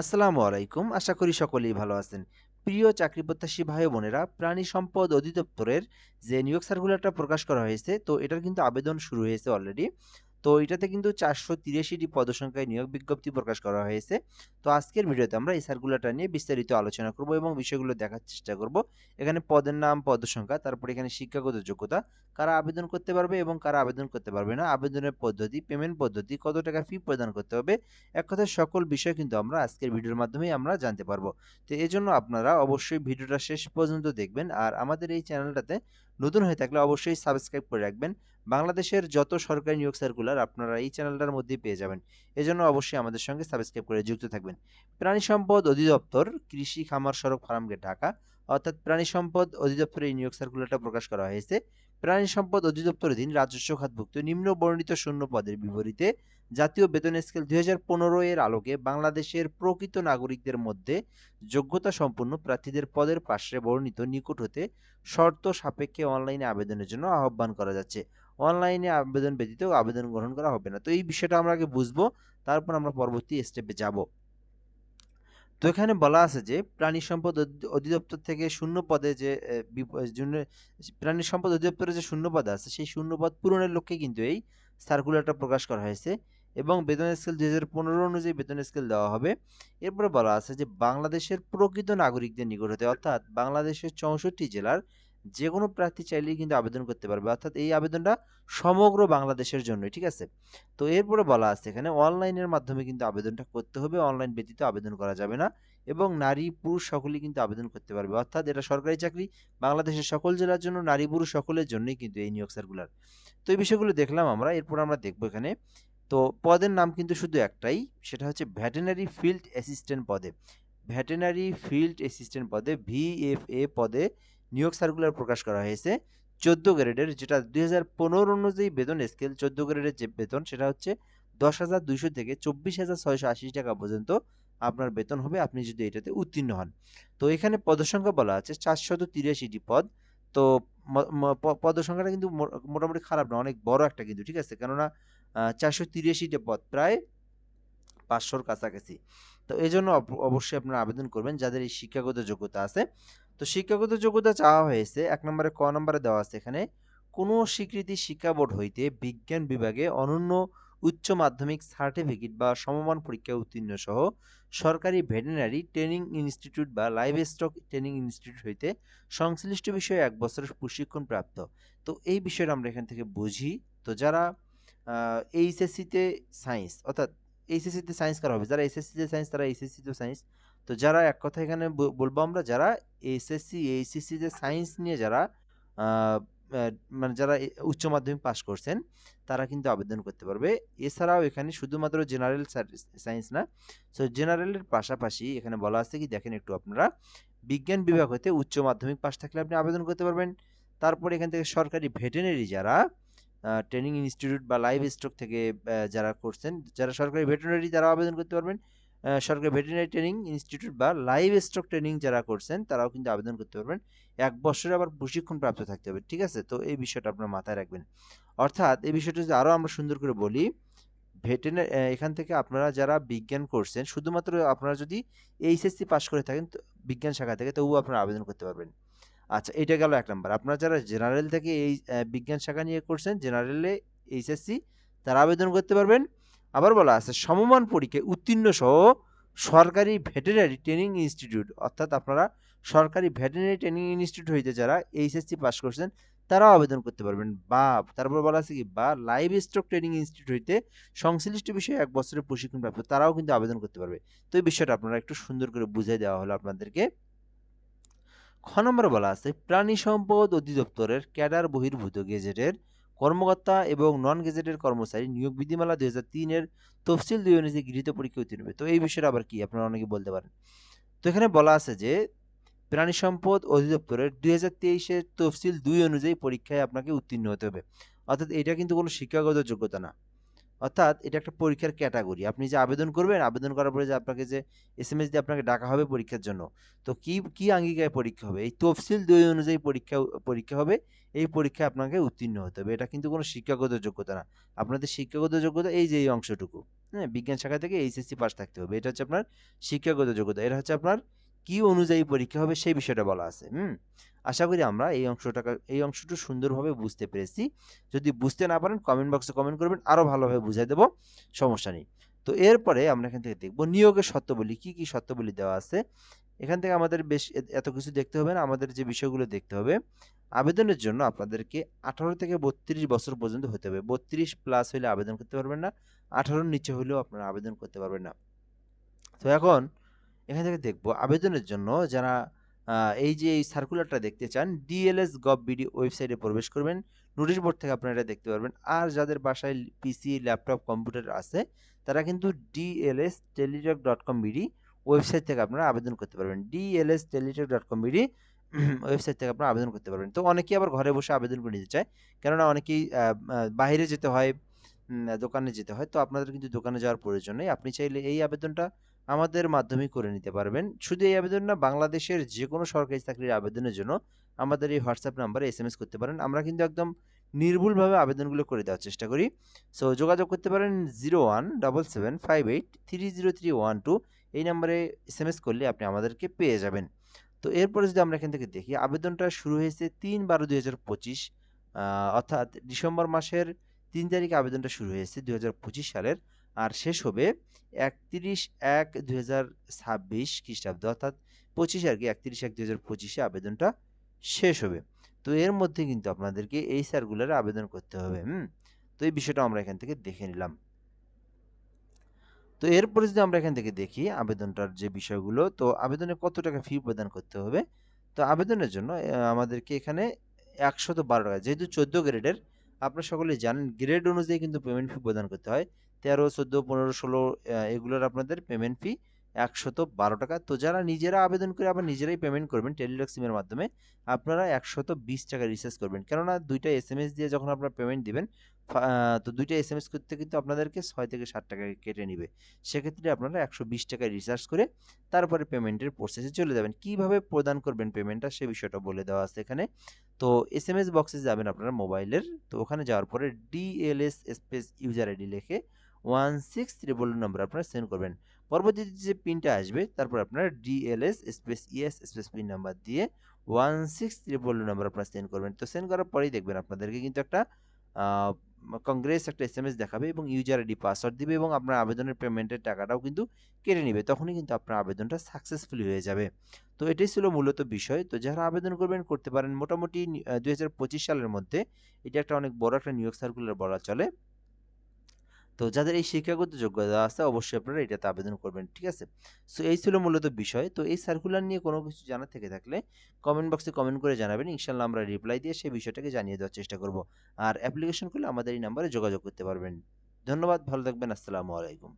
আসসালামু আলাইকুম। আশা করি সকলেই ভালো আছেন। প্রিয় চাকরি প্রত্যাশী ভাই বোনেরা, প্রাণী সম্পদ অধিদপ্তরের যে নিয়োগ সার্কুলারটা প্রকাশ করা হয়েছে, তো এটার কিন্তু আবেদন শুরু হয়েছে অলরেডি তো এটাতে কিন্তু চারশো তিরাশিটি পদসংখ্যায় নিয়োগ বিজ্ঞপ্তি প্রকাশ করা হয়েছে। তো আজকের ভিডিওতে আমরা এই সার্কুলারটা নিয়ে বিস্তারিত আলোচনা করব এবং বিষয়গুলো দেখার চেষ্টা করব। এখানে পদের নাম পদসংখ্যা তারপরে এখানে শিক্ষাগত যোগ্যতা কারা আবেদন করতে পারবে এবং কারা আবেদন করতে পারবে না আবেদনের পদ্ধতি পেমেন্ট পদ্ধতি কত টাকা ফি প্রদান করতে হবে এক কথায় সকল বিষয় কিন্তু আমরা আজকের ভিডিওর মাধ্যমে আমরা জানতে পারব। তো এই জন্য আপনারা অবশ্যই ভিডিওটা শেষ পর্যন্ত দেখবেন আর আমাদের এই চ্যানেলটাতে নতুন হয়ে থাকলে অবশ্যই সাবস্ক্রাইব করে রাখবেন। বাংলাদেশের যত সরকারি নিয়োগ সার্কুলার আপনারা এই চ্যানেলটার মধ্যেই পেয়ে যাবেন। এজন্য অবশ্যই আমাদের সঙ্গে সাবস্ক্রাইব করে যুক্ত থাকবেন। প্রাণী সম্পদ অধিদপ্তর, কৃষি খামার সড়ক ফার্মগেট ঢাকা, অর্থাৎ প্রাণী সম্পদ অধিদপ্তরের এই নিয়োগ সার্কুলারটা প্রকাশ করা হয়েছে। প্রাণী সম্পদ অধিদপ্তরাধীন রাজস্ব খাতভুক্ত নিম্ন বর্ণিত শূন্য পদের বিপরীতে জাতীয় বেতন স্কেল দুই হাজার পনেরো এর আলোকে বাংলাদেশের প্রকৃত নাগরিকদের মধ্যে যোগ্যতা সম্পন্ন প্রার্থীদের পদের পাশে বর্ণিত নিকট হতে শর্ত সাপেক্ষে অনলাইনে আবেদনের জন্য আহ্বান করা যাচ্ছে। অনলাইনে আবেদন ব্যতীত আবেদন গ্রহণ করা হবে না। তো এই বিষয়টা আমরা আগে বুঝব, তারপর আমরা পরবর্তী স্টেপে যাব। তো এখানে বলা আছে যে, প্রাণী সম্পদ অধিদপ্তর থেকে শূন্য পদে যে প্রাণী সম্পদ অধিদপ্তরে যে শূন্য পদ আছে, সেই শূন্য পদ পূরণের লক্ষ্যে কিন্তু এই সার্কুলারটা প্রকাশ করা হয়েছে এবং বেতন স্কেল দুই হাজার পনেরো অনুযায়ী বেতন স্কেল দেওয়া হবে। এরপরে বলা আছে যে, বাংলাদেশের প্রকৃত নাগরিকদের নিকট হতে, অর্থাৎ বাংলাদেশের চৌষট্টি জেলার যে কোনো প্রার্থী চাইলেই কিন্তু আবেদন করতে পারবে। অর্থাৎ এই আবেদনটা সমগ্র বাংলাদেশের জন্য ঠিক আছে? তো এরপরে বলা আছে এখানে, অনলাইনের মাধ্যমে কিন্তু আবেদনটা করতে হবে, অনলাইন ব্যতীত আবেদন করা যাবে না এবং নারী, পুরুষ সকলেই কিন্তু আবেদন করতে পারবে। অর্থাৎ এটা সরকারি চাকরি, বাংলাদেশের সকল জেলার জন্য নারী, পুরুষ সকলের জন্যই কিন্তু এই নিয়োগ সার্কুলার তো এই বিষয়গুলো দেখলাম আমরা, এরপর আমরা দেখব এখানে। তো পদের নাম কিন্তু শুধু একটাই, সেটা হচ্ছে ভ্যাটেনারি ফিল্ড অ্যাসিস্ট্যান্ট পদে। ভ্যাটেনারি ফিল্ড অ্যাসিস্ট্যান্ট পদে ভিএফএ পদে নিয়োগ সার্কুলার প্রকাশ করা হয়েছে। চোদ্দ গ্রেডের যেটা দুই হাজার পনেরো অনুযায়ী বেতন স্কেল চোদ্দ গ্রেডের যে বেতন, সেটা হচ্ছে দশ হাজার দুইশো থেকে চব্বিশ হাজার ছয়শো আশি টাকা পর্যন্ত আপনার বেতন হবে আপনি যদি এটাতে উত্তীর্ণ হন। তো এখানে পদসংখ্যা বলা আছে, চারশত তিরাশিটি পদ। তো পদসংখ্যাটা কিন্তু মোটামুটি খারাপ না, অনেক বড় একটা কিন্তু, ঠিক আছে? কেননা চারশো তিরাশিটা পদ, প্রায় পাঁচশোর কাছাকাছি। তো এই জন্য অবশ্যই আপনারা আবেদন করবেন, যাদের এই শিক্ষাগত যোগ্যতা আছে। তো শিক্ষাগত যোগ্যতা চাওয়া হয়েছে, এক নম্বরে, ক নম্বরে দেওয়া আছে এখানে, কোনো স্বীকৃতি শিক্ষা বোর্ড হইতে বিজ্ঞান বিভাগে অনন্য উচ্চ মাধ্যমিক সার্টিফিকেট বা সমমান পরীক্ষায় উত্তীর্ণ সহ সরকারি ভেটেনারি ট্রেনিং ইনস্টিটিউট বা লাইভ স্টক ট্রেনিং ইনস্টিটিউট হইতে সংশ্লিষ্ট বিষয়ে এক বছরের প্রশিক্ষণ প্রাপ্ত। তো এই বিষয়টা আমরা এখান থেকে বুঝি। তো যারা এইচএসসিতে সায়েন্স অর্থাৎ এইচএসসিতে সায়েন্স করা হবে, যারা এসএসসিতে সায়েন্স তারা এইচএসসিতে সায়েন্স তো যারা এক কথা এখানে বলব আমরা যারা এসএসসি এইচএসসিতে সায়েন্স নিয়ে যারা মানে যারা উচ্চ মাধ্যমিক পাশ করছেন, তারা কিন্তু আবেদন করতে পারবে। এছাড়াও এখানে শুধুমাত্র জেনারেল সায়েন্স না সো জেনারেলের পাশাপাশি এখানে বলা আছে কি, দেখেন একটু আপনারা, বিজ্ঞান বিভাগ হতে উচ্চ মাধ্যমিক পাশ থাকলে আপনি আবেদন করতে পারবেন। তারপরে এখান থেকে সরকারি ভেটেনারি যারা ট্রেনিং ইনস্টিটিউট বা লাইভ স্টক থেকে যারা করছেন, যারা সরকারি ভেটেনারি তারা আবেদন করতে পারবেন। সরকারি ভেটেরিনারি ট্রেনিং ইনস্টিটিউট বা লাইভ স্টক ট্রেনিং যারা করছেন, তারাও কিন্তু আবেদন করতে পারবেন। এক বছরে আবার প্রশিক্ষণ প্রাপ্ত থাকতে হবে, ঠিক আছে? তো এই বিষয়টা আপনার মাথায় রাখবেন। অর্থাৎ এই বিষয়টা যদি আরও আমরা সুন্দর করে বলি ভেটেনারি এখান থেকে আপনারা যারা বিজ্ঞান করছেন, শুধুমাত্র আপনারা যদি এইচএসসি পাস করে থাকেন, তো বিজ্ঞান শাখা থেকে, তবুও আপনারা আবেদন করতে পারবেন। আচ্ছা এটা গেল এক নাম্বার। আপনারা যারা জেনারেল থেকে এই বিজ্ঞান শাখা নিয়ে করছেন, জেনারেলে এইচএসসি, তারা আবেদন করতে পারবেন। আবার বলা আছে, সমমান পরীক্ষায় উত্তীর্ণ সহ সরকারি ভেটেনারি ট্রেনিং ইনস্টিটিউট। অর্থাৎ আপনারা সরকারি ভেটেনারি ট্রেনিং ইনস্টিটিউট হইতে যারা এইচএসসি পাস করছেন, তারাও আবেদন করতে পারবেন। বা, তারপর বলা আছে কি, বা, লাইভ স্টক ট্রেনিং ইনস্টিটিউট হইতে সংশ্লিষ্ট বিষয়ে এক বছরের প্রশিক্ষণ প্রাপ্ত তারাও কিন্তু আবেদন করতে পারবে। তো এই বিষয়টা আপনারা একটু সুন্দর করে বুঝিয়ে দেওয়া হলো আপনাদেরকে। খ নম্বরে বলা আছে, প্রাণী সম্পদ অধিদপ্তরের ক্যাডার বহির্ভূত গেজেটের কর্মকর্তা এবং নন গেজেটের কর্মচারী নিয়োগ বিধিমালা দুই হাজার তিনের তফসিল দুই অনুযায়ী গৃহীত পরীক্ষা উত্তীর্ণ হবে। তো এই বিষয়টা আবার কি? আপনারা অনেকে বলতে পারেন। তো এখানে বলা আছে যে, প্রাণী সম্পদ অধিদপ্তরের দুই হাজার তেইশের তফসিল দুই অনুযায়ী পরীক্ষায় আপনাকে উত্তীর্ণ হতে হবে। অর্থাৎ এটা কিন্তু কোনো শিক্ষাগত যোগ্যতা না। অর্থাৎ এটা একটা পরীক্ষার ক্যাটাগরি। আপনি যে আবেদন করবেন, আবেদন করার পরে যে আপনাকে যে এস এম এস দিয়ে আপনাকে ডাকা হবে পরীক্ষার জন্য, তো কি কি আঙ্গিকায় পরীক্ষা হবে? এই তফসিল দুই অনুযায়ী পরীক্ষা পরীক্ষা হবে, এই পরীক্ষায় আপনাকে উত্তীর্ণ হতে হবে। এটা কিন্তু কোনো শিক্ষাগত যোগ্যতা না। আপনাদের শিক্ষাগত যোগ্যতা এই যে এই অংশটুকু হ্যাঁ? বিজ্ঞান শাখা থেকে এইচএসসি পাস থাকতে হবে। এটা হচ্ছে আপনার শিক্ষাগত যোগ্যতা। এটা হচ্ছে আপনার কি অনুযায়ী পরীক্ষা হবে সেই বিষয়টা বলা আছে, হুম? আশা করি আমরা এই অংশটা এই অংশটু সুন্দরভাবে বুঝতে পেরেছি। যদি বুঝতে না পারেন কমেন্ট বক্সে কমেন্ট করবেন আরও ভালোভাবে বুঝাই দেবো, সমস্যা নেই। তো এরপরে আমরা এখান থেকে দেখব নিয়োগের শর্তাবলী, কি কি শর্তাবলী দেওয়া আছে। এখান থেকে আমাদের বেশ এত কিছু দেখতে হবে না, আমাদের যে বিষয়গুলো দেখতে হবে। আবেদনের জন্য আপনাদেরকে আঠারো থেকে বত্রিশ বছর পর্যন্ত হতে হবে। বত্রিশ প্লাস হলে আবেদন করতে পারবেন না, আঠারোর নিচে হলেও আপনারা আবেদন করতে পারবেন না। তো এখন এখান থেকে দেখব আবেদনের জন্য যারা এই যে এই সার্কুলারটা দেখতে চান ডিএলএস গভ বিডি ওয়েবসাইটে প্রবেশ করবেন। নোটিশ বোর্ড থেকে আপনারা এটা দেখতে পারবেন। আর যাদের বাসায় পিসি ল্যাপটপ কম্পিউটার আছে, তারা কিন্তু DLS Teletalk dot com BD website থেকে আপনারা আবেদন করতে পারবেন। DLS Teletalk dot com BD website থেকে আপনারা আবেদন করতে পারবেন। তো অনেকেই আবার ঘরে বসে আবেদন করে নিতে চায়। কেননা অনেকেই বাইরে যেতে হয় দোকানে যেতে হয়। তো আপনাদের কিন্তু দোকানে যাওয়ার প্রয়োজন নেই। আপনি চাইলে এই আবেদনটা আমাদের মাধ্যমে করে নিতে পারবেন। শুধু এই আবেদন না, বাংলাদেশের যে কোনো সরকারি চাকরির আবেদনের জন্য আমাদের এই হোয়াটসঅ্যাপ নাম্বারে এস এম এস করতে পারেন। আমরা কিন্তু একদম নির্ভুলভাবে আবেদনগুলো করে দেওয়ার চেষ্টা করি। সো, যোগাযোগ করতে পারেন zero one double seven five eight three zero three one two. এই নাম্বারে এস এম এস করলে আপনি আমাদেরকে পেয়ে যাবেন। তো, এরপরে যদি আমরা এখান থেকে দেখি, আবেদনটা শুরু হয়েছে তিন বারো দুই হাজার পঁচিশ অর্থাৎ ডিসেম্বর মাসের তিন তারিখে আবেদনটা শুরু হয়েছে দুই হাজার পঁচিশ সালের। আর শেষ হবে একত্রিশ এক দুই হাজার ছাব্বিশ খ্রিস্টাব্দ, অর্থাৎ পঁচিশে আর কি, একত্রিশ এক দুই হাজার পঁচিশে আবেদনটা শেষ হবে। তো এর মধ্যে কিন্তু আপনাদেরকে এই সার্কুলারে আবেদন করতে হবে, হুম? তো এই বিষয়টা আমরা এখান থেকে দেখে নিলাম। তো এরপরে যদি আমরা এখান থেকে দেখি আবেদনটার যে বিষয়গুলো, তো আবেদনে কত টাকা ফি প্রদান করতে হবে? তো আবেদনের জন্য আমাদেরকে এখানে একশত বারো টাকা, যেহেতু চোদ্দ গ্রেডের আপনারা সকলে জানেন গ্রেড অনুযায়ী কিন্তু পেমেন্ট ফি প্রদান করতে হয়। তেরো, চোদ্দ, পনেরো, ষোলো এগুলোর আপনাদের পেমেন্ট ফি একশত বারো টাকা। তো যারা নিজেরা আবেদন করে আবার নিজেরাই পেমেন্ট করবেন টেলিলক সিমের মাধ্যমে, আপনারা একশত বিশ টাকা রিচার্জ করবেন। কেননা দুইটা এস এম এস দিয়ে যখন আপনারা পেমেন্ট দিবেন তো দুইটা এস এম এস করতে কিন্তু আপনাদেরকে ছয় থেকে ষাট টাকা কেটে নেবে। সেক্ষেত্রে আপনারা একশো বিশ টাকায় রিচার্জ করে তারপরে পেমেন্টের প্রসেসে চলে যাবেন। কীভাবে প্রদান করবেন পেমেন্টটা সে বিষয়টা বলে দেওয়া আছে এখানে। তো এস এম এস বক্সে যাবেন আপনারা মোবাইলের তো ওখানে যাওয়ার পরে ডিএলএস স্পেস ইউজার আইডি লিখে ওয়ান সিক্স ট্রিপল নম্বর আপনারা সেন্ড করবেন। পরবর্তীতে যে পিনটা আসবে, তারপর আপনার DLS space ES space pin number দিয়ে ওয়ান সিক্স ট্রিপল নাম্বার আপনারা সেন্ড করবেন। তো সেন্ড করার পরেই দেখবেন আপনাদেরকে কিন্তু একটা কংগ্রেস একটা এস এম এস দেখাবে এবং ইউজার আইডি পাসওয়ার্ড দিবে এবং আপনার আবেদনের পেমেন্টের টাকাটাও কিন্তু কেটে নেবে। তখনই কিন্তু আপনার আবেদনটা সাকসেসফুলি হয়ে যাবে। তো এটাই ছিল মূলত বিষয়। তো যারা আবেদন করবেন, করতে পারেন। মোটামুটি দুই হাজার পঁচিশ সালের মধ্যে এটা একটা অনেক বড় একটা নিয়োগ সার্কুলার বলা চলে। তো যাদের এই শিক্ষাগত যোগ্যতা আছে, অবশ্যই আপনারা এটাতে আবেদন করবেন, ঠিক আছে? সো এই ছিল মূলত বিষয়। তো এই সার্কুলার নিয়ে কোনো কিছু জানা থেকে থাকলে কমেন্ট বক্সে কমেন্ট করে জানাবেন। ইনশাল্লাহ আমরা রিপ্লাই দিয়ে সেই বিষয়টাকে জানিয়ে দেওয়ার চেষ্টা করব। আর অ্যাপ্লিকেশন করলে আমাদের এই নাম্বারে যোগাযোগ করতে পারবেন। ধন্যবাদ, ভালো থাকবেন, আসসালামু আলাইকুম।